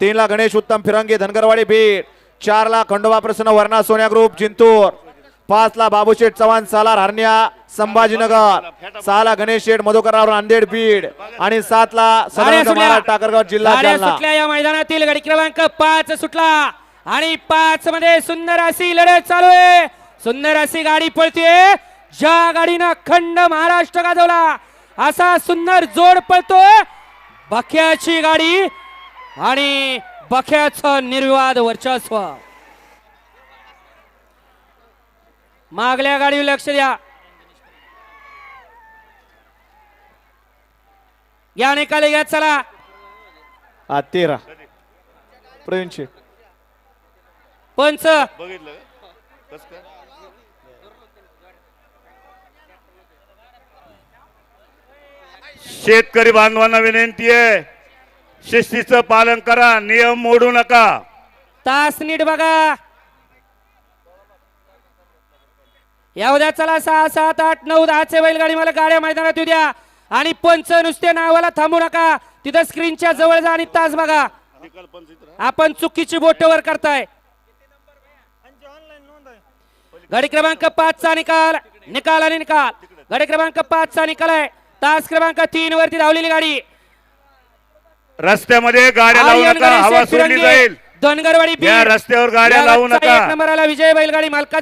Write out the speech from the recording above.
तीन ला गणेश उत्तम फिरंगी धनगरवाडी बीड. चार ला खंडोबा प्रसन्न वर्णा सोन्या ग्रुप जिंतूर. पाच ला बाबूशेठ चव्हाण सालार हरण्या संभाजीनगर. सहा ला गणेश शेठ मधुकरराव नांदेड बीड. आणि सात ला. महाराज टाकरगाव जिल्हा या मैदानातील गाडी क्रमांक पाच सुटला. आणि पाच मध्ये सुंदर अशी लढत चालू आहे. सुंदर अशी गाडी पळतीये. ज्या गाडीनं खंड महाराष्ट्र गाजवला असा सुंदर जोड पळतोय. बख्याची गाडी आणि बख्याचं निर्विवाद वर्चस्व. मागल्या गाडीवर लक्ष द्या. या निकाली घ्या चला. हा तेरा. प्रवीण शेठ पंच. बघितलं का? कसं काय? शेतकरी बांधवांना विनंती आहे. शिस्तीचं पालन करा नियम मोडू नका. तास नीट बघा. या उद्या चला सहा सात आठ नऊ दहाचे बैलगाडी मला गाड्या मैदानात येऊ द्या. आणि पंच नुसते नावाला थांबू नका. तिथं स्क्रीनच्या जवळ जा आणि तास बघा. आपण चुकीची बोटवर करताय. गाडी क्रमांक पाच चा निकाल. निकाल आणि निकाल. गाडी क्रमांक पाच चा निकाल आहे. तास क्रमांक तीन वरती धावलेली गाडी. रस्त्यामध्ये गाड्या लावू नका हवा सोडली जाईल धनगरवाडी या. रस्त्यावर गाड्या लावू नका. एक नंबरला विजय बैलगाडी मालका